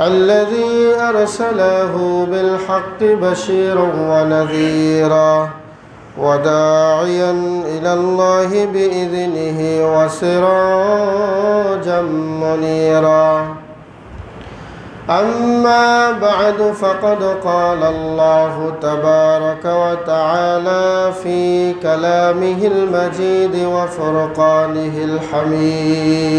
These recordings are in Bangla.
الذي أرسله بالحق بشيرا ونذيرا وداعيا إلى الله بإذنه وسراجا منيرا. أما بعد فقد قال الله تبارك وتعالى في كلامه المجيد وفرقانه الحميد.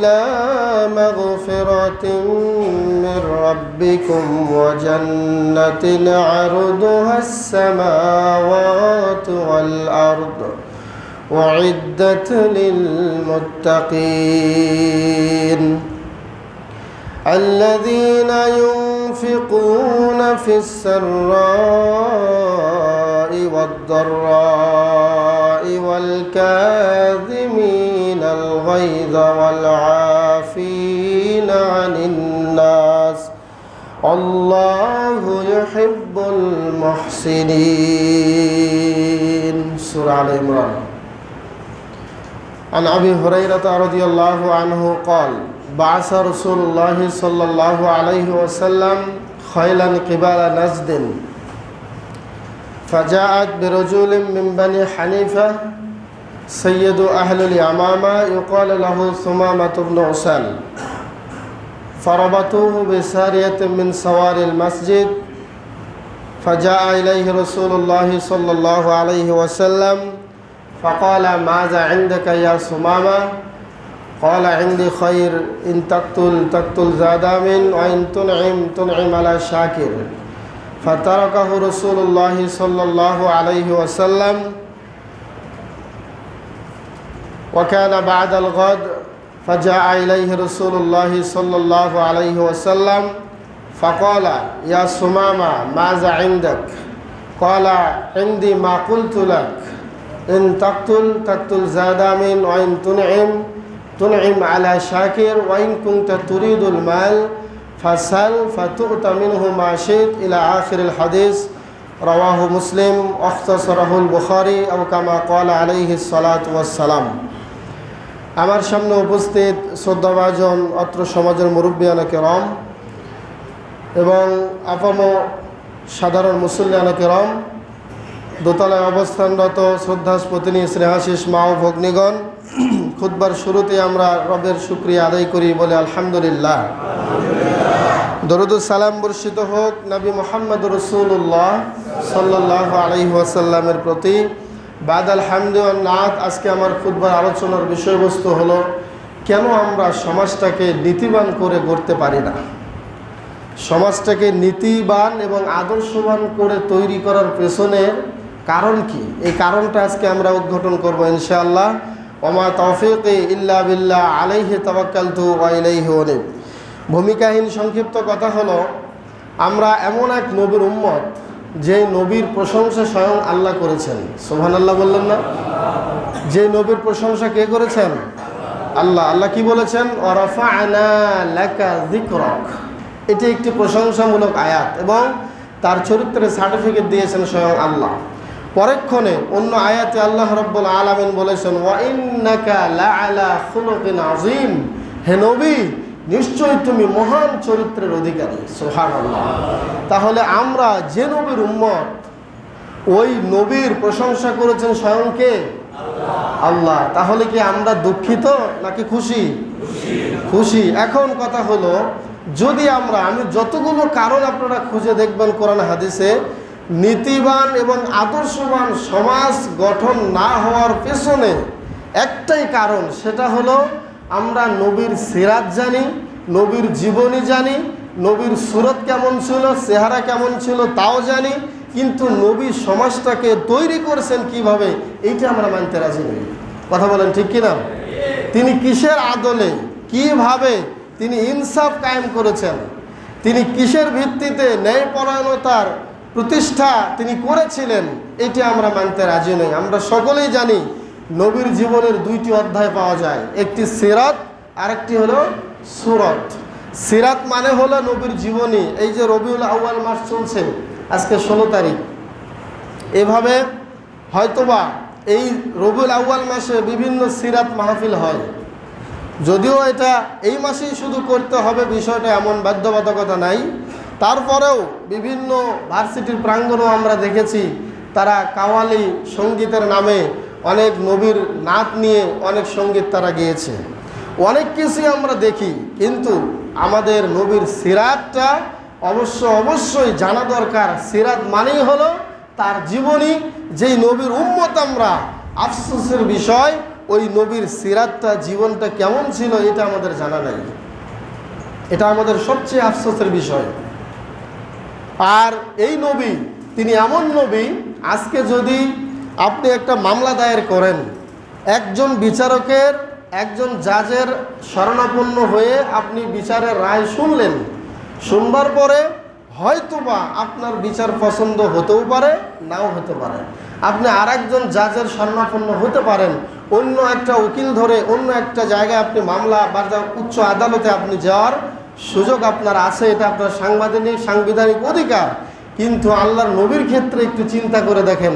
إلى مغفرة من ربكم وجنة عرضها السماوات والأرض أعدت للمتقين. الذين ينفقون في السراء والضراء والكاظمين الغيظ والعافين عن الناس الله يحب المحسنين سورة آل عمران عن أبي هريرة رضي الله عنه قال بعث رسول الله صلى الله عليه وسلم خيلا قبال نزد فجاءت برجل من بني حنيفة سيد أهل اليمامة يقال له ثمامة بن عسال فربطوه بسارية من سوار المسجد فجاء إليه رسول الله صلى الله عليه وسلم فقال ماذا عندك يا ثمامة؟ قال عندي خير إن تقتل تقتل زادام وإن تنعم تنعم على شاكر. فتركه رسول الله صلى الله عليه وسلم وكان بعد الغد فجاء إليه رسول الله صلى الله عليه وسلم فقال يا سمامة ماذا عندك قال عندي ما قلت لك إن تقتل تقتل زادام وإن تنعم تنعم على شاكر وإن كنت تريد المال فسل فتؤت منه ما شئت إلى آخر الحديث رواه مسلم واختصره البخاري أو كما قال عليه الصلاة والسلام আমার সামনে উপস্থিত শ্রদ্ধাভাজন অত্র সমাজের মুরব্বিয়ানা কেরম এবং আপাম সাধারণ মুসল্লিয়ানা কেরম, দোতলায় অবস্থানরত শ্রদ্ধাস্পতিনী স্নেহাশিস মা ও ভগ্নিগণ খুদ্বার শুরুতে আমরা রবের শুক্রিয়া আদায় করি বলে আলহামদুলিল্লাহ। দরুদ সালাম বর্ষিত হোক, নবী মোহাম্মদ রসুল্লাহ সাল্লাহ আলহি ওয়াসাল্লামের প্রতি। বাদ আলহামদুল্লাহ আজকে আমার খুদ্বার আলোচনার বিষয়বস্তু হলো, কেন আমরা সমাজটাকে নীতিবান করে গড়তে পারি না? সমাজটাকে নীতিবান এবং আদর্শবান করে তৈরি করার পেছনের কারণ কি? এই কারণটা আজকে আমরা উদ্ঘাটন করব ইনশাআল্লাহ। ওমা তৌফিক ইল্লা বিল্লাহ, আলাইহে তবাক্কালতু ওয়াইলাইহি অনেক ভূমিকাহীন সংক্ষিপ্ত কথা হলো, আমরা এমন এক নবীর উম্মত যে নবীর প্রশংসা স্বয়ং আল্লাহ করেছেন। সোহান আল্লাহ বললেন না? যে নবীর প্রশংসা কে করেছেন? আল্লাহ। আল্লাহ কি বলেছেন? এটি একটি প্রশংসামূলক আয়াত এবং তার চরিত্রের সার্টিফিকেট দিয়েছেন স্বয়ং আল্লাহ। পরক্ষণে অন্য আয়াতে আল্লাহ রব্বুল আলমিন বলেছেন লাআলা খুলুকিন আজিম হে নবী নিশ্চয়ই তুমি মহান চরিত্রের অধিকারী সোহান আল্লাহ তাহলে আমরা যে নবীর উম্মত ওই নবীর প্রশংসা করেছেন স্বয়ংকে আল্লাহ। তাহলে কি আমরা দুঃখিত নাকি খুশি। খুশি। এখন কথা হলো যদি আমরা আমি যতগুলো কারণ আপনারা খুঁজে দেখবেন কোরআন হাদিসে নীতিবান এবং আদর্শবান সমাজ গঠন না হওয়ার পেছনে একটাই কারণ সেটা হলো আমরা নবীর সিরাত জানি, নবীর জীবনী জানি, নবীর সুরত কেমন ছিল, চেহারা কেমন ছিল তাও জানি, কিন্তু নবী সমাজটাকে তৈরি করেছেন কীভাবে, এইটা আমরা মানতে রাজি নই। কথা বলেন ঠিক কিনা? তিনি কিসের আদলে, কীভাবে তিনি ইনসাফ কায়েম করেছেন? তিনি কিসের ভিত্তিতে ন্যায়পরায়ণতার প্রতিষ্ঠা তিনি করেছিলেন এটি আমরা মানতে রাজি নই। আমরা সকলেই জানি নবীর জীবনের দুইটি অধ্যায় পাওয়া যায়। একটি সিরাত, আরেকটি হলো সুরত। সিরাত মানে হলো নবীর জীবনী। এই যে রবিউল আউয়াল মাস চলছে, আজকে ষোলো তারিখ। এভাবে হয়তোবা এই রবিউল আউয়াল মাসে বিভিন্ন সিরাত মাহফিল হয়। যদিও এটা এই মাসেই শুধু করতে হবে, বিষয়টা এমন বাধ্যবাধকতা নাই। তারপরেও বিভিন্ন ভার্সিটির প্রাঙ্গণও আমরা দেখেছি, তারা কাওয়ালি সঙ্গীতের নামে অনেক নবীর নাচ নিয়ে অনেক সংগীত তারা গিয়েছে। অনেক কিছুই আমরা দেখি, কিন্তু আমাদের নবীর সিরাতটা অবশ্য অবশ্যই জানা দরকার। সিরাত মানেই হলো তার জীবনী, যেই নবীর উম্মত আমরা। আফসোসের বিষয়, ওই নবীর সিরাতটা, জীবনটা কেমন ছিল এটা আমাদের জানা নাই। এটা আমাদের সবচেয়ে আফসোসের বিষয়। আর এই নবী, তিনি এমন নবী, আজকে যদি আপনি একটা মামলা দায়ের করেন, একজন বিচারকের, একজন জাজের শরণাপন্ন হয়ে আপনি বিচারের রায় শুনলেন। শুনবার পরে হয়তোবা আপনার বিচার পছন্দ হতেও পারে, নাও হতে পারে। আপনি আর একজন জাজের শরণাপন্ন হতে পারেন। অন্য একটা উকিল ধরে অন্য একটা জায়গায় আপনি মামলা বা উচ্চ আদালতে আপনি যাওয়ার সুযোগ আপনার আছে, এটা আপনার সাংবিধানিক সাংবিধানিক অধিকার। কিন্তু আল্লাহর নবীর ক্ষেত্রে একটু চিন্তা করে দেখেন।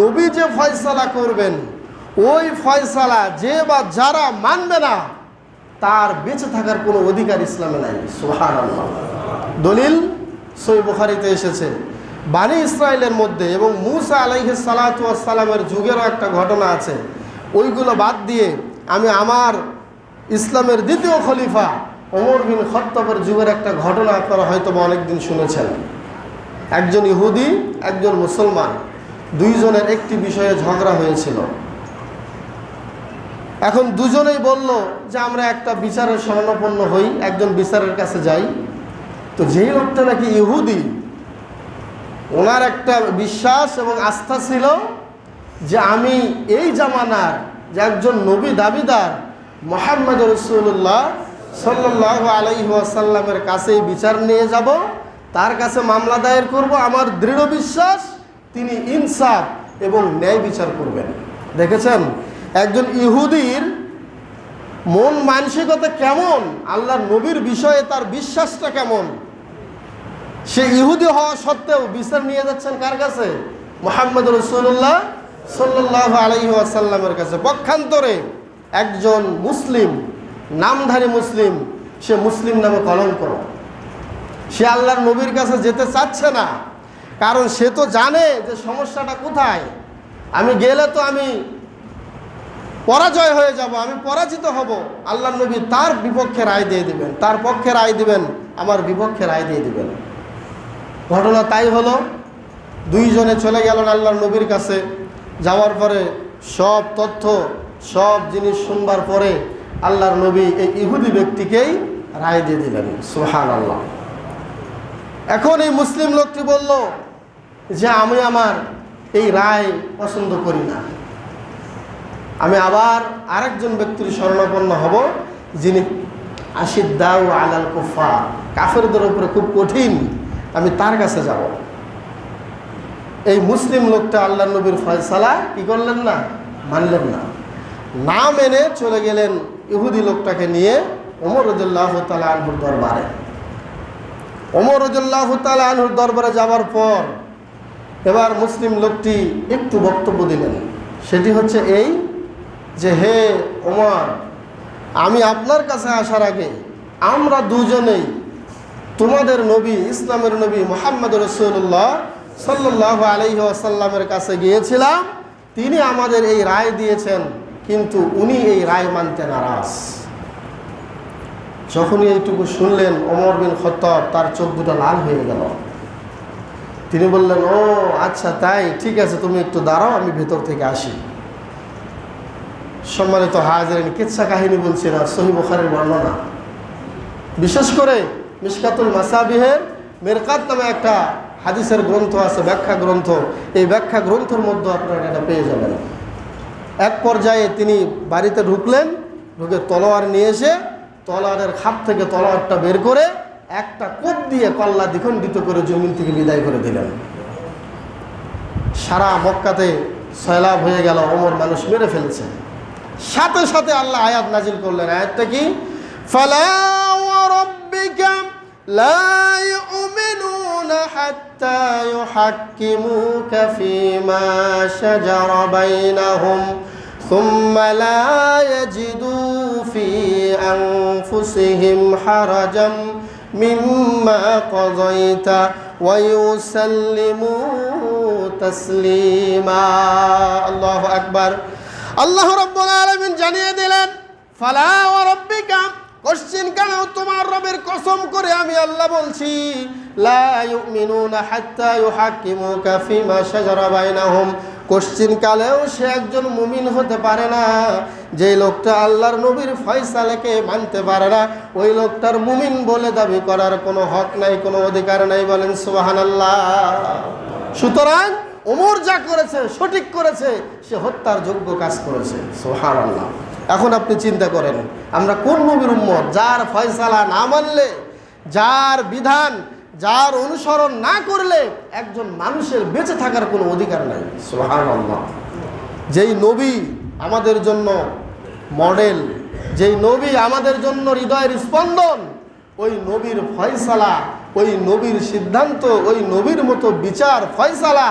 নবী যে ফয়সালা করবেন, ওই ফয়সালা যে বা যারা মানবে না, তার বেঁচে থাকার কোনো অধিকার ইসলামে নাই। সোহান দলিল সই বুখারিতে এসেছে। বানি ইসরায়েলের মধ্যে এবং মুসা আলাইহি সালাতামের যুগেরও একটা ঘটনা আছে। ওইগুলো বাদ দিয়ে আমি আমার ইসলামের দ্বিতীয় খলিফা ওমর বিন খত্তবের যুগের একটা ঘটনা আপনারা হয়তো অনেকদিন শুনেছেন। একজন ইহুদি, একজন মুসলমান। দুইজনের একটি বিষয়ে ঝগড়া হয়েছিল। এখন দুজনেই বলল যে আমরা একটা বিচারের শরণাপন্ন হই, একজন বিচারের কাছে যাই। তো যেই লোকটা নাকি ইহুদি, ওনার একটা বিশ্বাস এবং আস্থা ছিল যে আমি এই জামানার যে একজন নবী দাবিদার মোহাম্মদ রসুল্লাহ সাল্লাহ আলাইসাল্লামের কাছে বিচার নিয়ে যাব। তার কাছে মামলা দায়ের করব, আমার দৃঢ় বিশ্বাস, তিনি ইনসাফ এবং ন্যায় বিচার করবেন। দেখেছেন? একজন ইহুদির মন মানসিকতা কেমন? আল্লাহর নবীর বিষয়ে তার বিশ্বাসটা কেমন? সে ইহুদি হওয়া সত্ত্বেও বিচার নিয়ে যাচ্ছেন কার কাছে? মোহাম্মদ রসুল্লাহ সাল্লাহ আলহি আসাল্লামের কাছে। পক্ষান্তরে একজন মুসলিম, নামধারী মুসলিম, সে মুসলিম নামে কলঙ্ক। সে আল্লাহর নবীর কাছে যেতে চাচ্ছে না। কারণ সে তো জানে যে সমস্যাটা কোথায়। আমি গেলে তো আমি পরাজয় হয়ে যাব, আমি পরাজিত হব। আল্লাহ নবী তার বিপক্ষে রায় দিয়ে দিবেন, তার পক্ষে রায় দিবেন, আমার বিপক্ষে রায় দিয়ে দিবেন। ঘটনা তাই হলো, দুইজনে চলে গেলেন আল্লাহর নবীর কাছে। যাওয়ার পরে সব তথ্য, সব জিনিস শুনবার পরে আল্লাহর নবী এই ইহুদি ব্যক্তিকেই রায় দিয়ে দিলেন। সোহান আল্লাহ এখন এই মুসলিম লোকটি বলল যে, আমি আমার এই রায় পছন্দ করি না। আমি আবার আরেকজন ব্যক্তির শরণাপন্ন হব, যিনি আশিদ্দাউ আলাল কুফা কাফেরদের উপরে খুব কঠিন আমি তার কাছে যাব। এই মুসলিম লোকটা আল্লাহ নবীর ফয়সালা কি করলেন না? মানলেন না। না মেনে চলে গেলেন ইহুদি লোকটাকে নিয়ে ওমর রদুল্লাহ তালা আনহুর দরবারে। ওমর রদুল্লাহ তালা আনহুর দরবারে যাওয়ার পর এবার মুসলিম লোকটি একটু বক্তব্য দিলেন। সেটি হচ্ছে এই যে, হে ওমর, আমি আপনার কাছে আসার আগে আমরা দুজনেই তোমাদের নবী, ইসলামের নবী মোহাম্মদ রসুল্লাহ সাল্লাহ আলহি আসাল্লামের কাছে গিয়েছিলাম। তিনি আমাদের এই রায় দিয়েছেন, কিন্তু উনি এই রায় মানতে নারাজ। যখনই এইটুকু শুনলেন ওমর বিন খত্তব, তার চোখ দুটো লাল হয়ে গেল। তিনি বললেন, ও আচ্ছা তাই, ঠিক আছে, তুমি একটু দাঁড়াও, আমি ভেতর থেকে আসি। সম্মানিত হাজারেন, কিচ্ছা কাহিনী বলছি না, সহি বুখারের বর্ণনা। বিশেষ করে মিসকাতুল মাসাবিহের মেরকাত নামে একটা হাদিসের গ্রন্থ আছে, ব্যাখ্যা গ্রন্থ। এই ব্যাখ্যা গ্রন্থের মধ্যে আপনারা এটা পেয়ে যাবেন। এক পর্যায়ে তিনি বাড়িতে ঢুকলেন, ঢুকে তলোয়ার নিয়ে এসে তলোয়ারের খাপ থেকে তলোয়ারটা বের করে একটা কোপ দিয়ে কল্লা দ্বিখণ্ডিত করে জমিন থেকে বিদায় করে দিলেন। সারা মক্কাতে সয়লাভ হয়ে গেল অমর মানুষ মেরে ফেলছে। সাথে সাথে আল্লাহ আয়াত নাজিল করলেন, আয়াতটা কি? হাত্তা ইউহাক্কিমুকা ফীমা শাজারা বাইনাহুম। ثم لا يجدوا في أنفسهم حرجا مما قضيت ويسلموا تسليما الله أكبر আল্লাহ রব্বুল আলামিন জানিয়ে দিলেন ফালা ওয়া রাব্বিকা কোশ্চিন কেন তোমার রবের কসম করে আমি আল্লাহ বলছি লা ইউমিনুনা হাত্তা ইউহাক্কিমুকা ফিমা শাজারা বাইনাহুম কোশ্চিন কালেও সে একজন মুমিন হতে পারে না। যে লোকটা আল্লাহর নবীর ফয়সালাকে মানতে পারে না, ওই লোকটার মুমিন বলে দাবি করার কোনো হক নাই, কোনো অধিকার নাই বলেন সুবহানাল্লাহ। সুতরাং ওমর যা করেছে, সঠিক করেছে, সে হত্যার যোগ্য কাজ করেছে সোহান আল্লাহ এখন আপনি চিন্তা করেন, আমরা কোন নবীর উম্মত যার ফয়সালা না মানলে, যার বিধান যার অনুসরণ না করলে একজন মানুষের বেঁচে থাকার কোনো অধিকার নাই। যেই নবী আমাদের জন্য মডেল, যেই নবী আমাদের জন্য হৃদয়ের স্পন্দন, ওই নবীর ফয়সালা, ওই নবীর সিদ্ধান্ত, ওই নবীর মতো বিচার, ফয়সালা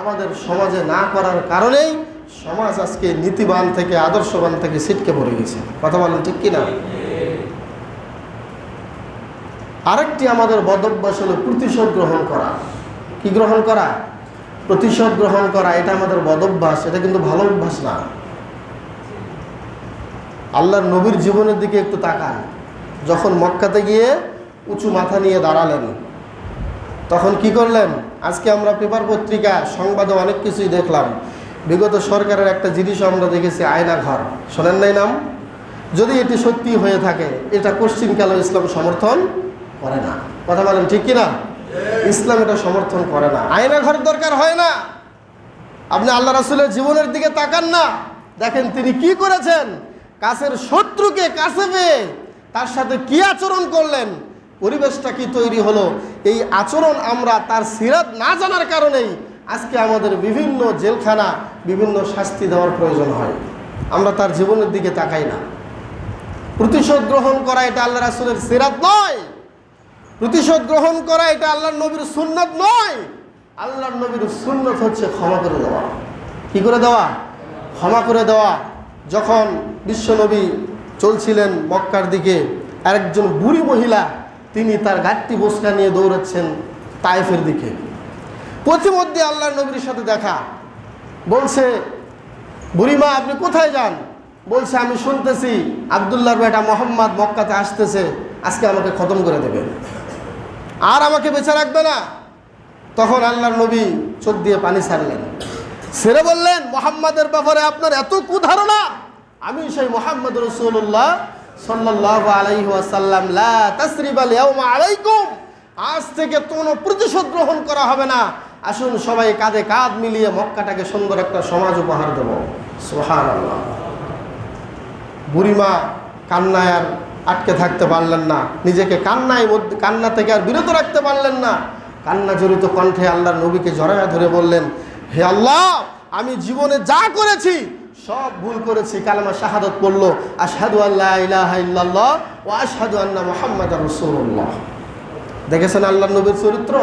আমাদের সমাজে না করার কারণেই সমাজ আজকে নীতিবান থেকে, আদর্শবান থেকে ছিটকে পড়ে গেছে। কথা বলেন ঠিক কিনা? আরেকটি আমাদের বদভ্যাস হলো প্রতিশোধ গ্রহণ করা। কি গ্রহণ করা? প্রতিশোধ গ্রহণ করা, এটা আমাদের বদভ্যাস, এটা কিন্তু ভালো অভ্যাস না। আল্লাহর নবীর জীবনের দিকে একটু তাকান। যখন মক্কাতে গিয়ে উঁচু মাথা নিয়ে দাঁড়ালেন, তখন কি করলেন? আজকে আমরা পেপার পত্রিকা, সংবাদে অনেক কিছুই দেখলাম। বিগত সরকারের একটা জিনিসও আমরা দেখেছি, আয়না ঘর। শোনেন নাই নাম? যদি এটি সত্যি হয়ে থাকে, এটা পশ্চিমকালে ইসলাম সমর্থন করে না। কথা বলেন ঠিক কিনা? ইসলাম এটা সমর্থন করে না। আয়না ঘর দরকার হয় না। আপনি আল্লাহ রাসুলের জীবনের দিকে তাকান না। দেখেন তিনি কি করেছেন? কাছের শত্রুকে কাছে পেয়ে তার সাথে কি আচরণ করলেন? পরিবেশটা কি তৈরি হলো? এই আচরণ আমরা তার সিরাত না জানার কারণেই আজকে আমাদের বিভিন্ন জেলখানা বিভিন্ন শাস্তি দেওয়ার প্রয়োজন হয়। আমরা তার জীবনের দিকে তাকাই না। প্রতিশোধ গ্রহণ করা এটা আল্লাহ রাসুলের সিরাত নয়। প্রতিশোধ গ্রহণ করা এটা আল্লাহর নবীর সুন্নত নয়। আল্লাহর নবীর সুন্নত হচ্ছে ক্ষমা করে দেওয়া। কি করে দেওয়া? ক্ষমা করে দেওয়া। যখন বিশ্বনবী চলছিলেন মক্কার দিকে আর একজন বুড়ি মহিলা তিনি তার গাঠটি বসকা নিয়ে দৌড়াচ্ছেন তায়েফের দিকে। পথিমধ্যে আল্লাহর নবীর সাথে দেখা। বলছে বুড়িমা আপনি কোথায় যান? বলছে, আমি শুনতেছি আবদুল্লাহর বেটা মোহাম্মদ মক্কাতে আসতেছে। আজকে আমাকে খতম করে দেবে। আর আমাকে বেঁচে রাখবে না। তখন আল্লাহর নবী চোখ দিয়ে পানি ছাড়লেন। সেরে বললেন, মোহাম্মদের ব্যাপারে আপনার এত কুধারণা। আমি সেই মোহাম্মদ রসুল্লাহ সাল্লাহ আলাইহি ওয়াসাল্লাম, লা তাসরিব আল ইয়াউমা আলাইকুম। আজ থেকে কোনো প্রতিশোধ গ্রহণ করা হবে না। আসুন সবাই কাঁধে কাঁধ মিলিয়ে মক্কাটাকে সুন্দর একটা সমাজ উপহার দেব। সোহান বুড়িমা কান্নায় আর আটকে থাকতে পারলেন না। নিজেকে কান্নায় মধ্যে কান্না থেকে আর বিরত রাখতে পারলেন না। কান্না জড়িত কণ্ঠে আল্লাহর নবীকে জড়ায়া ধরে বললেন, হে আল্লাহ, আমি জীবনে যা করেছি, সব ভুল করেছি। কালামা শাহাদত পড়ল, আশহাদু আল্লাহ ইলাহা ও আশহাদু আন্না মোহাম্মদ রাসূলুল্লাহ। দেখেছেন আল্লাহর নবীর চরিত্র?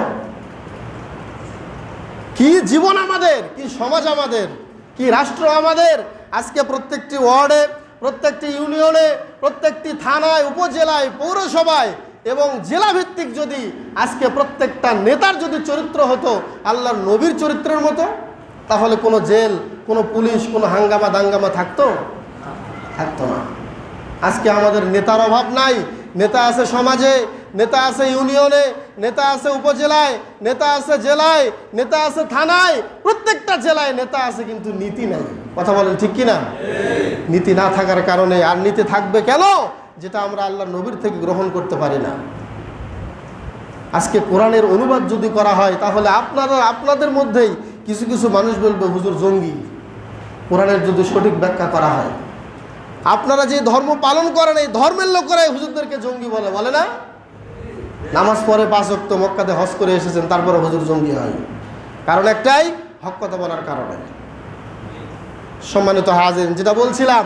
কি জীবন আমাদের, কি সমাজ আমাদের, কি রাষ্ট্র আমাদের? আজকে প্রত্যেকটি ওয়ার্ডে, প্রত্যেকটি ইউনিয়নে প্রত্যেকটি থানায়, উপজেলায়, পৌরসভায় এবং জেলাভিত্তিক যদি আজকে প্রত্যেকটা নেতার যদি চরিত্র হতো, আল্লাহর নবীর চরিত্রের মতো, তাহলে কোনো জেল, কোনো পুলিশ, কোনো হাঙ্গামা দাঙ্গামা থাকতো? থাকতো না। আজকে আমাদের নেতার অভাব নাই, নেতা আছে সমাজে নেতা আছে ইউনিয়নে, নেতা আছে উপজেলায়, নেতা আছে জেলায়, নেতা আছে থানায়, প্রত্যেকটা জেলায় নেতা আছে কিন্তু নীতি নাই। কথা বলেন ঠিক কি না নীতি না থাকার কারণে আর নীতি থাকবে কেন? যেটা আমরা আল্লাহ নবীর থেকে গ্রহণ করতে পারি না। আজকে কোরআনের অনুবাদ যদি করা হয়, তাহলে আপনারা, আপনাদের মধ্যেই কিছু কিছু মানুষ বলবে, হুজুর, জঙ্গি। কোরআনের যদি সঠিক ব্যাখ্যা করা হয়। আপনারা যে ধর্ম পালন করেন, এই ধর্মের লোকেরাই হুজুরদেরকে জঙ্গি বলে বলে না? নামাজ পরে পাঁচ অক্ত মক্কাতে হস করে এসেছেন, তারপরে হজুর জঙ্গি হয়। কারণ একটাই, হক কথা বলার কারণে। সম্মানিত হাজেন যেটা বলছিলাম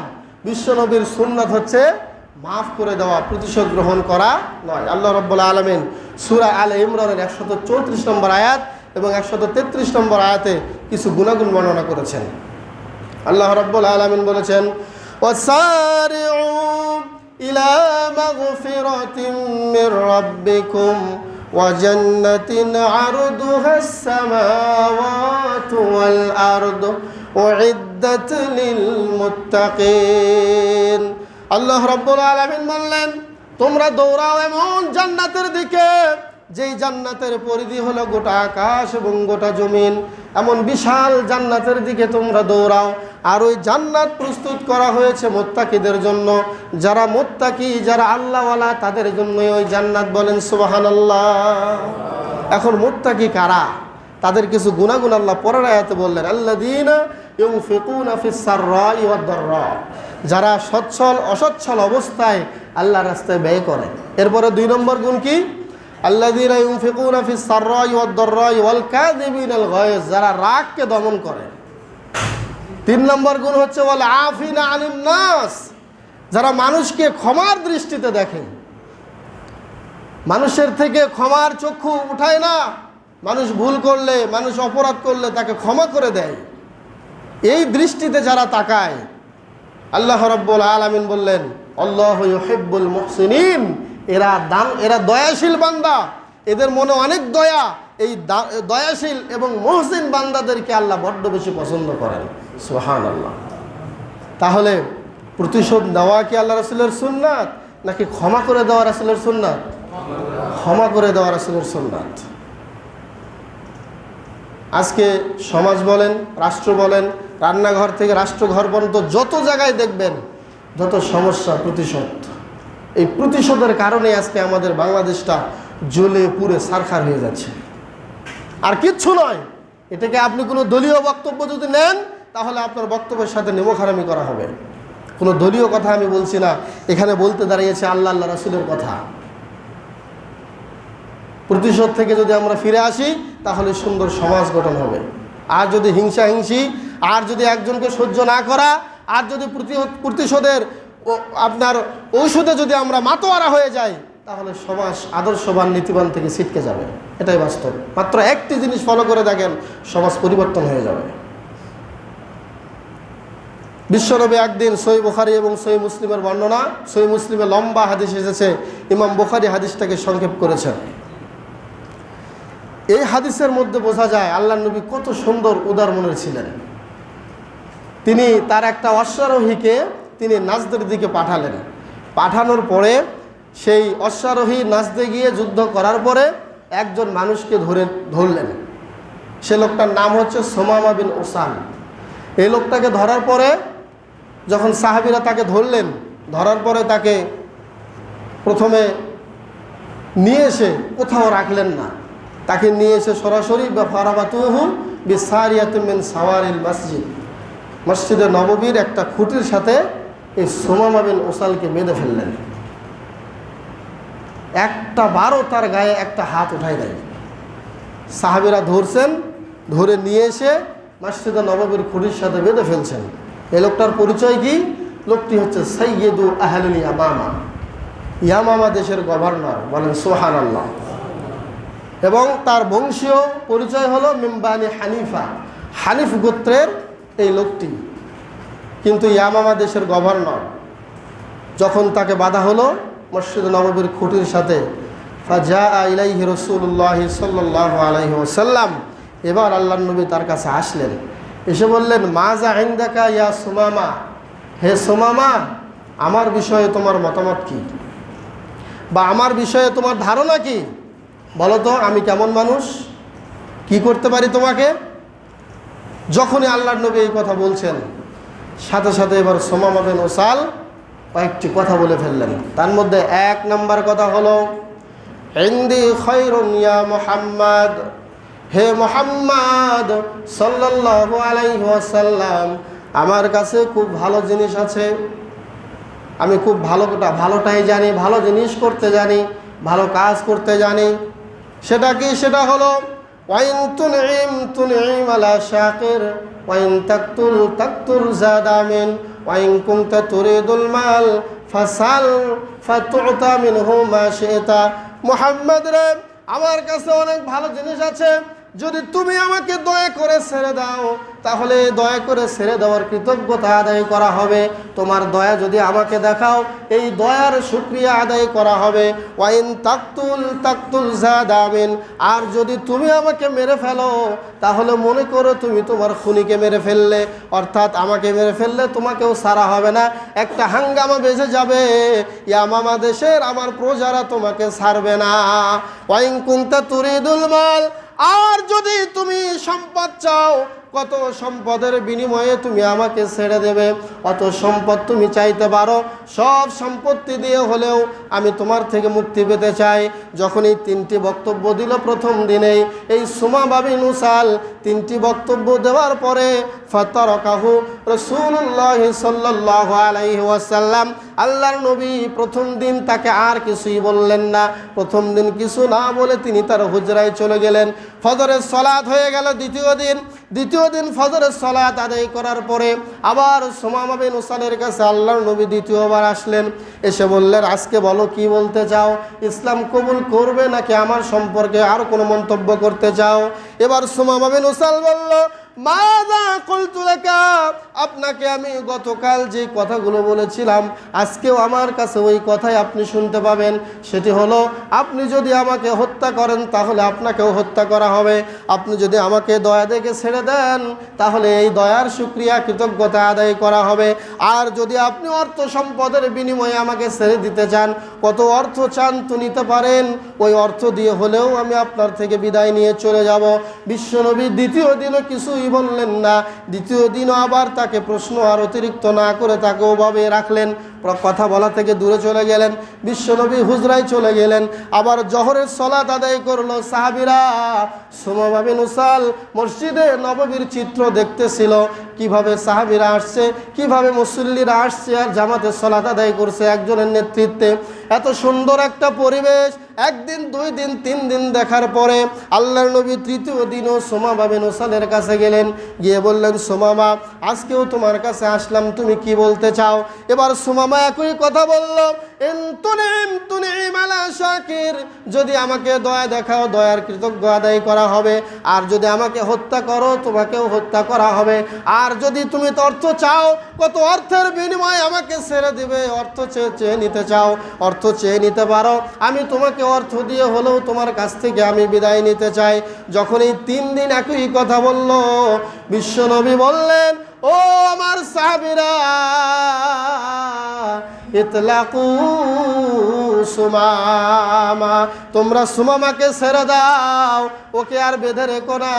বিশ্বনবীর সুন্নত হচ্ছে মাফ করে দেওয়া, প্রতিশোধ গ্রহণ করা নয়। আল্লাহ রব্বুল্লা আলমিন সুরা আল ইমরানের একশত চৌত্রিশ নম্বর আয়াত এবং একশত তেত্রিশ নম্বর আয়াতে কিছু গুণাগুণ বর্ণনা করেছেন। আল্লাহ রব্বুল আলমিন বলেছেন ও সারে إلى مغفرة من ربكم وجنة عرضها السماوات والأرض أعدت للمتقين আল্লাহ রব্বুল আলমিন বললেন তোমরা দৌড়াও এমন জান্নাতের দিকে যেই জান্নাতের পরিধি হলো গোটা আকাশ এবং গোটা জমিন, এমন বিশাল জান্নাতের দিকে তোমরা দৌড়াও। আর ওই জান্নাত প্রস্তুত করা হয়েছে মোত্তাকিদের জন্য। যারা মোত্তাকি, যারা আল্লাহওয়ালা, তাদের জন্যই ওই জান্নাত বলেন সুবাহান আল্লাহ এখন মোত্তাকি কারা? তাদের কিছু গুণাগুণ আল্লাহ পরের আয়াতে বললেন আল্লাহ দিন এবং ফেকুন যারা সচ্ছল, অসচ্ছল অবস্থায় আল্লাহ রাস্তায় ব্যয় করে। এরপরে দুই নম্বর গুণ কি? আল্লাযীনা ইউনফিকুনা ফিস সাররাই ওয়াদ দাররাই ওয়াল কাযিবিনাল গায়জ, যারা রাগকে দমন করে। তিন নম্বর গুণ হচ্ছে ওয়াল আফিনা আনিন নাস, যারা মানুষকে ক্ষমার দৃষ্টিতে দেখে মানুষের থেকে ক্ষমার চক্ষু উঠায় না, মানুষ ভুল করলে, মানুষ অপরাধ করলে তাকে ক্ষমা করে দেয়। এই দৃষ্টিতে যারা তাকায়, আল্লাহ রব্বুল আলামিন বললেন, আল্লাহ ইউহিব্বুল মুহসিনিন। এরা দান, এরা দয়াশীল বান্দা। এদের মনে অনেক দয়া। এই দয়াশীল এবং মহসিন বান্দাদেরকে আল্লাহ বড্ড বেশি পছন্দ করেন। সোহান আল্লাহ তাহলে প্রতিশোধ নেওয়া কি আল্লাহ রসুলের সুন্নাত, নাকি ক্ষমা করে দেওয়া রাসুলের সুন্নাত? ক্ষমা করে দেওয়া রাসুলের সুন্নাত। আজকে সমাজ বলেন, রাষ্ট্র বলেন, রান্নাঘর থেকে রাষ্ট্রঘর পর্যন্ত যত জায়গায় দেখবেন, যত সমস্যা, প্রতিশোধ। এই প্রতিশোধের কারণে আজকে আমাদের বাংলাদেশটা জ্বলে পুড়ে সারখার হয়ে যাচ্ছে। আর কিচ্ছু নয়, এটাকে আপনি কোনো দলীয় বক্তব্য যদি নেন, তাহলে আপনার বক্তব্যের সাথে নেমোখারামি করা হবে। কোনো দলীয় কথা আমি বলছি না, এখানে বলতে দাঁড়িয়েছে আল্লাহ আল্লাহ রাসুলের কথা। প্রতিশোধ থেকে যদি আমরা ফিরে আসি, তাহলে সুন্দর সমাজ গঠন হবে। আর যদি হিংসা হিংসি আর যদি একজনকে সহ্য না করা, আর যদি প্রতিশোধের আপনার ঔষধে যদি আমরা মাতোয়ারা হয়ে যাই, তাহলে সমাজ আদর্শবান, নীতিবান থেকে ছিটকে যাবে। এটাই বাস্তব। মাত্র একটি জিনিস ফলো করে দেখেন, সমাজ পরিবর্তন হয়ে যাবে। বিশ্বনবী একদিন সই বুখারি এবং সই মুসলিমের বর্ণনা, সই মুসলিমে লম্বা হাদিস এসেছে, ইমাম বুখারি হাদিসটাকে সংক্ষেপ করেছেন। এই হাদিসের মধ্যে বোঝা যায় আল্লাহ নবী কত সুন্দর উদার মনের ছিলেন। তিনি তার একটা অশ্বারোহীকে তিনি নাজদের দিকে পাঠালেন। পাঠানোর পরে সেই অশ্বারোহী নাচতে গিয়ে যুদ্ধ করার পরে একজন মানুষকে ধরে ধরলেন। সে লোকটার নাম হচ্ছে সোমামা বিন ওসান এই লোকটাকে ধরার পরে যখন সাহাবিরা তাকে ধরলেন, ধরার পরে তাকে প্রথমে নিয়ে এসে কোথাও রাখলেন না। তাকে নিয়ে এসে সরাসরি বা ফারাবাতুহু বিসারিয়াতুমিন সাওয়ারিল মসজিদ। মসজিদে নববীর একটা খুঁটির সাথে এই সোমামা বিন ওসালকে বেঁধে ফেললেন। একটা বারও তার গায়ে একটা হাত উঠাই দেয় সাহাবিরা ধরছেন, ধরে নিয়ে এসে মসজিদে নববীর খুঁটির সাথে বেঁধে ফেলছেন। এই লোকটার পরিচয় কি? লোকটি হচ্ছে সৈয়দু আহলুল ইয়ামামা। ইয়ামামা দেশের গভর্নর, বলেন সোহান আল্লাহ এবং তার বংশীয় পরিচয় হলো মিম্বানি হানিফা। হানিফ গোত্রের এই লোকটি। কিন্তু ইয়ামামা দেশের গভর্নর যখন তাকে বাধা হলো মসজিদ নববীর খুঁটির সাথে ফাজা এবার আল্লাহ নবী তার কাছে আসলেন। এসে বললেন মাজা আইন্দাকা ইয়া সুমামা? হে সুমামা, আমার বিষয়ে তোমার মতামত কি? বা আমার বিষয়ে তোমার ধারণা কি? বলো তো, আমি কেমন মানুষ? কি করতে পারি তোমাকে? যখনই আল্লাহর নবী এই কথা বলছেন সাথে সাথে এবার সোমামা বিন ওসাল কয়েকটি কথা বলে ফেললেন। তার মধ্যে এক নম্বর কথা হলো হিন্দি খৈরুন ইয়া মোহাম্মদ। হে মোহাম্মদ, সাল্লাল্লাহু আলাইহি ওয়াসাল্লাম, আমার কাছে খুব ভালো জিনিস আছে। আমি খুব ভালোটা ভালোটাই জানি, ভালো জিনিস করতে জানি, ভালো কাজ করতে জানি। সেটা কি? সেটা হলো ওয়াইন তুনঈম তুনঈম আলা শাকির, ওয়াইন তাকতুল তাকতুল জাদামিন ওয়াইন কুনতা তুরিদুল মাল, ফাসাল ফাতুতা মিনহু মা শিতা। মুহাম্মদ রে, আমার কাছে অনেক ভালো জিনিস আছে। যদি তুমি আমাকে দয়া করে ছেড়ে দাও, তাহলে দয়া করে ছেড়ে দেওয়ার কৃতজ্ঞতা আদায় করা হবে। তোমার দয়া যদি আমাকে দেখাও, এই দয়ার শুক্রিয়া আদায় করা হবে। ওয়াইন তাকতুল তাকতুল জাদামিন আর যদি তুমি আমাকে মেরে ফেলো, তাহলে মনে করো তুমি তোমার খুনিকে মেরে ফেললে। অর্থাৎ আমাকে মেরে ফেললে তোমাকেও সারা হবে না। একটা হাঙ্গামা বেজে যাবে। ইয়ামামা দেশের আমার প্রজারা তোমাকে ছাড়বে না। ওয়াইন কুন্তা তুরিদুল মাল। আর যদি তুমি সম্পদ চাও কত সম্পদের বিনিময়ে তুমি আমাকে ছেড়ে দেবে? অত সম্পদ তুমি চাইতে পারো? সব সম্পত্তি দিয়ে হলেও আমি তোমার থেকে মুক্তি পেতে চাই। যখন এই তিনটি বক্তব্য দিল প্রথম দিনেই, এই সুমা বাবি নুসাল তিনটি বক্তব্য দেওয়ার পরে, ফতরকাহু রসুল্লাহ সাল্লাহ আলাইহি ওয়াসাল্লাম, আল্লাহর নবী প্রথম দিন তাকে আর কিছুই বললেন না। প্রথম দিন কিছু না বলে তিনি তার হুজরায় চলে গেলেন। ফজরের সলাদ হয়ে গেল দ্বিতীয় দিন। দ্বিতীয় দিন ফজরের সলাত আদায় করার পরে আবার সোমামা বিন উসানের কাছে আল্লাহর নবী দ্বিতীয়বার আসলেন। এসে বললেন, আজকে বলো কি বলতে চাও? ইসলাম কবুল করবে নাকি আমার সম্পর্কে আর কোনো মন্তব্য করতে চাও? এবার সোমামা বিন উসাল বলল আপনাকে আমি গতকাল যে কথাগুলো বলেছিলাম, আজকেও আমার কাছে ওই কথাই আপনি শুনতে পাবেন। সেটি হলো, আপনি যদি আমাকে হত্যা করেন, তাহলে আপনাকেও হত্যা করা হবে। আপনি যদি আমাকে দয়া দেখে ছেড়ে দেন, তাহলে এই দয়ার সুক্রিয়া, কৃতজ্ঞতা আদায় করা হবে। আর যদি আপনি অর্থ সম্পদের বিনিময়ে আমাকে ছেড়ে দিতে চান, কত অর্থ চান তো নিতে পারেন। ওই অর্থ দিয়ে হলেও আমি আপনার থেকে বিদায় নিয়ে চলে যাব। বিশ্বনবী দ্বিতীয় দিনও কিছুই বললেন না। দ্বিতীয় দিনও আবার তাকে প্রশ্ন আর অতিরিক্ত না করে তাকে ওভাবে রাখলেন। কথা বলা থেকে দূরে চলে গেলেন, বিশ্বনবী হুজরায় চলে গেলেন, আবার জহরের সলাত আদায় করল সাহাবিরা। সোমাবাবি নুসাল মসজিদে নববীর চিত্র দেখতেছিল, কীভাবে সাহাবিরা আসছে, কীভাবে মুসল্লিরা আসছে আর জামাতে সলাত আদায় করছে একজনের নেতৃত্বে। এত সুন্দর একটা পরিবেশ, একদিন, দুই দিন, তিন দিন দেখার পরে আল্লাহর নবী তৃতীয় দিনও সোমা বাবেন ওসালের কাছে গেলেন, গিয়ে বললেন, সোমামা, আজকেও তোমার কাছে আসলাম, তুমি কি বলতে চাও? এবার সোমামা একই কথা বলল "ইন তুনিম তুনিম আলা শাকির। যদি আমাকে দয়া দেখাও, দয়ার কৃতজ্ঞ আদায় করা হবে। আর যদি আমাকে হত্যা করো, তোমাকেও হত্যা করা হবে। আর যদি তুমি অর্থ চাও, কত অর্থের বিনিময়ে আমাকে ছেড়ে দিবে, অর্থ চেয়ে চেয়ে নিতে চাও, অর্থ চেয়ে নিতে পারো। আমি তোমাকে অর্থ দিয়ে হলেও তোমার কাছ থেকে আমি বিদায় নিতে চাই। যখন এই তিন দিন একই কথা বলল, বিশ্বনবী বললেন ও আমার সাহাবিরা, ইতলাকু সুমামা, তোমরা সুমামাকে ছেড়ে দাও, ওকে আর বেঁধে রেখো না।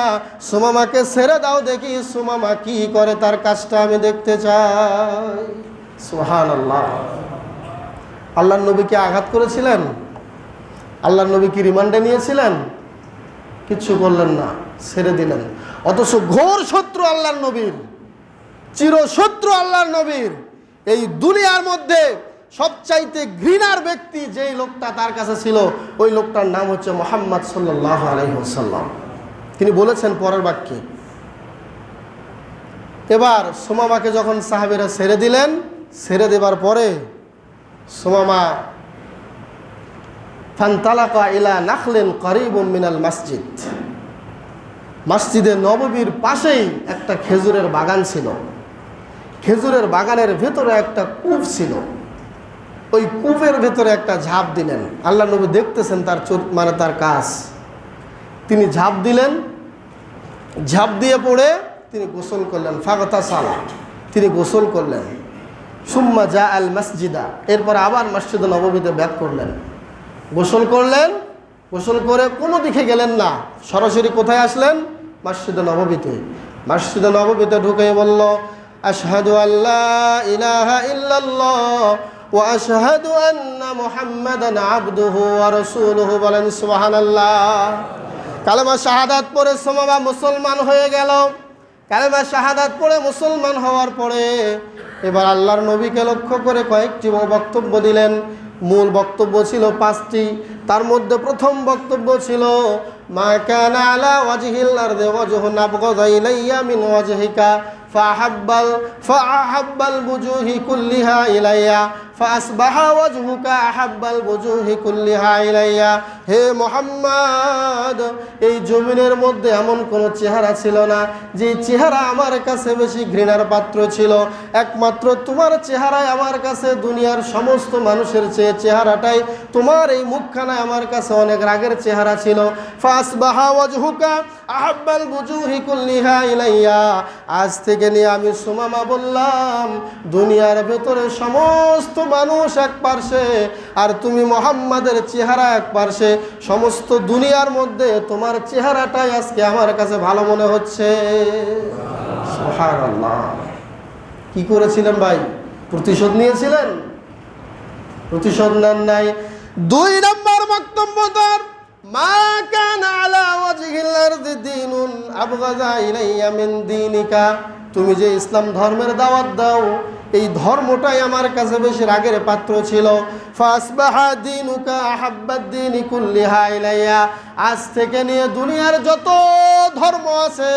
সুমামাকে ছেড়ে দাও দেখি সুমামা কি করে তার কাজটা আমি দেখতে চাই। সুহান আল্লাহ আল্লাহ নবীকে আঘাত করেছিলেন? আল্লাহ নবী কি রিমান্ডে নিয়েছিলেন? কিচ্ছু করলেন না, ছেড়ে দিলেন। অথচ ঘোর শত্রু আল্লাহর নবীর। চিরশত্রু আল্লাহর নবীর। এই দুনিয়ার মধ্যে সবচাইতে ঘৃণার ব্যক্তি যেই লোকটা তার কাছে ছিল, ওই লোকটার নাম হচ্ছে মোহাম্মদ সাল্লাহ আলহিহাল্লাম তিনি বলেছেন পরের বাক্যে, এবার সোমামাকে যখন সাহাবেরা ছেড়ে দিলেন, ছেড়ে দেবার পরে সোমামা, ফান্তালাকা ইলা নাখলেন করিব মিনাল মসজিদ। মসজিদে নববীর পাশেই একটা খেজুরের বাগান ছিল। খেজুরের বাগানের ভেতরে একটা কূপ ছিল। ওই কূপের ভেতরে একটা ঝাঁপ দিলেন। আল্লাহ নবী দেখতেছেন তার মানে তার কাজ। তিনি ঝাঁপ দিলেন, ঝাঁপ দিয়ে পড়ে তিনি গোসল করলেন। ফাগতা সালা তিনি গোসল করলেন। সুম্মা জা আল মসজিদা, এরপর আবার মসজিদে নবমীতে ব্যাক করলেন। গোসল করলেন, গোসল করে কোনো দিকে গেলেন না। সরাসরি কোথায় আসলেন? মসজিদে নবমীতে মসজিদে নবমীতে ঢুকে বলল আশহাদু আল্লাহ ইলাহা ইল্লাল্লাহ ও আশহাদু আন্না মুহাম্মাদান আবদুহু ওয়া রাসূলুহু বলেন, সুবহানাল্লাহ। কালেমা শাহাদাত পড়ে সোমাবা মুসলমান হয়ে গেল। কালেমা শাহাদাত পড়ে মুসলমান হওয়ার পরে এবার আল্লাহর নবীকে লক্ষ্য করে কয়েকটি বক্তব্য দিলেন। মূল বক্তব্য ছিল পাঁচটি। তার মধ্যে প্রথম বক্তব্য ছিল, মা কানা আলা ওয়াজহিল আরদি ওয়াজহুন আবগাযা ইলাইয়া মিন ওয়াজহিকা। فأحب فأحب الوجوه كلها إليّ. فأصبح وجهك أحب الوجوه كلها إليّ হে মোহাম্মদ এই জমিনের মধ্যে এমন কোনো চেহারা ছিল না যে চেহারা আমার কাছে বেশি ঘৃণার পাত্র ছিল একমাত্র তোমার চেহারায় আমার কাছে দুনিয়ার সমস্ত মানুষের চেয়ে চেহারাটাই তোমার এই মুখখানায় আমার কাছে অনেক রাগের চেহারা ছিল ফাসবাহা ওয়াজহুকা আহাব্বাল বুজুহি কুল্লিহা ইলাইয়া আজ থেকে নিয়ে আমি সুমামা বললাম দুনিয়ার ভেতরে সমস্ত মানুষ এক পার্শ্বে আর তুমি মোহাম্মদের চেহারা এক পার্শ্বে, সমস্ত দুনিয়ার মধ্যে তোমার চেহারাটাই আজকে আমার কাছে ভালো মনে হচ্ছে। কি করেছিলেন ভাই? প্রতিশোধ নিয়েছিলেন? প্রতিশোধ নেন নাই। দুই নম্বর বক্তব্য তার, মা কান আলা ওয়াজহিল আরদি দীনুন আবগাযা ইলাইয়া তুমি যে ইসলাম ধর্মের দাওয়াত দাও, এই ধর্মটাই আমার কাছে বেশি রাগের পাত্র ছিল। আজ থেকে নিয়ে দুনিয়ার যত ধর্ম আছে,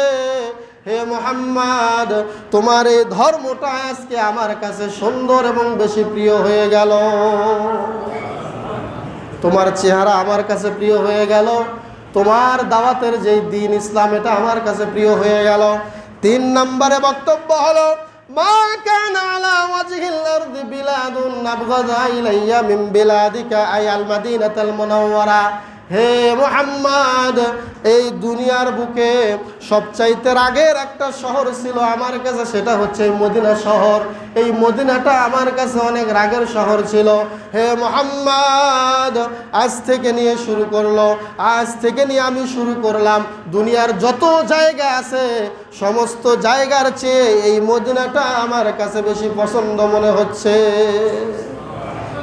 হে মোহাম্মদ, তোমার এই ধর্মটা আজকে আমার কাছে সুন্দর এবং বেশি প্রিয় হয়ে গেল। তোমার চেহারা আমার কাছে প্রিয় হয়ে গেল। তোমার দাওয়াতের যেই দিন ইসলাম, এটা আমার কাছে প্রিয় হয়ে গেল। তিন নম্বরে বক্তব্য হলো মা কানা হে মোহাম্মদ, এই দুনিয়ার বুকে সবচাইতে আগের একটা শহর ছিল আমার কাছে, সেটা হচ্ছে মদিনা শহর। এই মদিনাটা আমার কাছে অনেক রাগের শহর ছিল। হে মোহাম্মদ, আজ থেকে নিয়ে শুরু করল, আজ থেকে নিয়ে আমি শুরু করলাম। দুনিয়ার যত জায়গা আছে, সমস্ত জায়গার চেয়ে এই মদিনাটা আমার কাছে বেশি পছন্দ মনে হচ্ছে।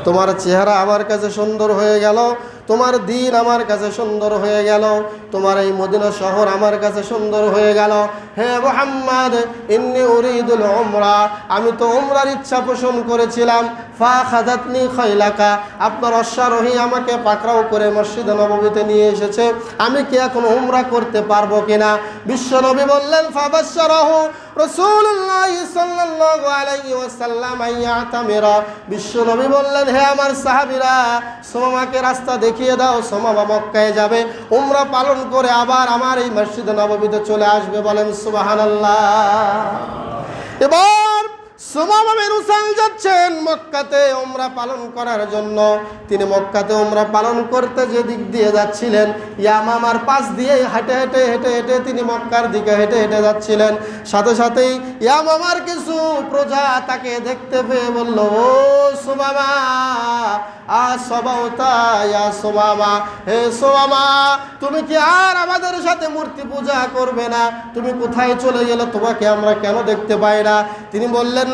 তোমার চেহারা আমার কাছে সুন্দর হয়ে গেল। তোমার দিন আমার কাছে সুন্দর হয়ে গেল। তোমার এই মদিনা শহর আমার কাছে সুন্দর হয়ে গেল। হে মোহাম্মদ, ইন্নি উরিদুল উমরা। আমি তো উমরার ইচ্ছা পোষণ করেছিলাম। ফা খাদাতনি খৈলাকা আপনার অশ্বারোহী আমাকে পাকড়াও করে মসজিদ নবমীতে নিয়ে এসেছে। আমি কি এখন উমরা করতে পারব কিনা? বিশ্বনবী বললেন ফাবাশ্বরাহ সোমাকে রাস্তা দেখিয়ে দাও সোমা যাবে। উমরা পালন করে আবার আমার এই মসজিদ নবমীতে চলে আসবে। বলেন এবার সোমামা মেরুসাল যাচ্ছেন মক্কাতে ওমরা পালন করার জন্য। তিনি মক্কাতে ওমরা পালন করতে যে দিক দিয়ে যাচ্ছিলেন ইয়ামামার পাশ দিয়ে হেঁটে হেঁটে হেঁটে হেঁটে তিনি মক্কার দিকে হেঁটে হেঁটে যাচ্ছিলেন। সাথে সাথেই ইয়ামামার কিছু প্রজা তাকে দেখতে পেয়ে বলল, ও সোমামা, আ সবাউতা, ইয়া সোমামা, হে সোমামা, তুমি কি আর আমাদের সাথে মূর্তি পূজা করবে না? তুমি কোথায় চলে গেলে তোমাকে আমরা কেন দেখতে পাই না? তিনি বললেন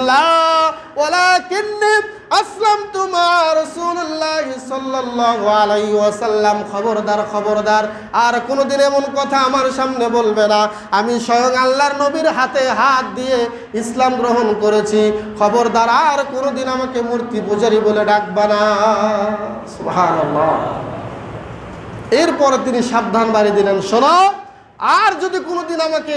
খবরদার খবরদার। আর কোনোদিন এমন কথা আমার সামনে বলবে না। আমি স্বয়ং আল্লাহর নবীর হাতে হাত দিয়ে ইসলাম গ্রহণ করেছি। খবরদার, আর কোনোদিন আমাকে মূর্তি পূজারি বলে ডাকবা না। এরপরে তিনি সাবধান বাড়ি দিলেন। শোনো আর যদি কোনোদিন আমাকে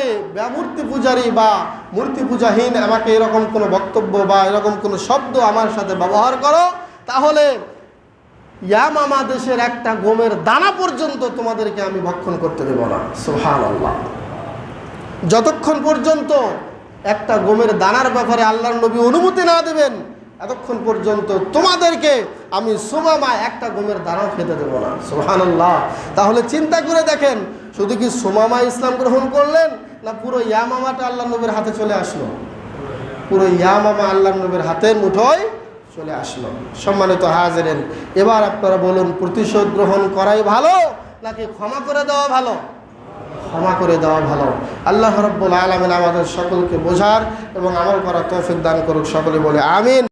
মূর্তি পূজারী বা মূর্তি পূজাহীন আমাকে এরকম কোনো বক্তব্য বা এরকম কোনো শব্দ আমার সাথে ব্যবহার করো, তাহলে ইয়ামামা দেশের একটা গমের দানা পর্যন্ত তোমাদেরকে আমি ভক্ষণ করতে দেব না। সোহান আল্লাহ যতক্ষণ পর্যন্ত একটা গমের দানার ব্যাপারে আল্লাহর নবী অনুমতি না দেবেন এতক্ষণ পর্যন্ত তোমাদেরকে আমি সোমামা একটা গমের দানাও খেতে দেবো না। সোহানাল্লাহ তাহলে চিন্তা করে দেখেন, শুধু কি সোমামা ইসলাম গ্রহণ করলেন না পুরো ইয়ামামাটা আল্লাহ নবীর হাতে চলে আসলো? পুরো ইয়ামামা আল্লাহ নবীর হাতের মুঠোয় চলে আসলো। সম্মানিত হাজারেন, এবার আপনারা বলুন, প্রতিশোধ গ্রহণ করাই ভালো নাকি ক্ষমা করে দেওয়া ভালো? ক্ষমা করে দেওয়া ভালো। আল্লাহ রব্বুল আলমিন আমাদের সকলকে বোঝার এবং আমল করা তৌফিক দান করুক, সকলে বলে আমিন।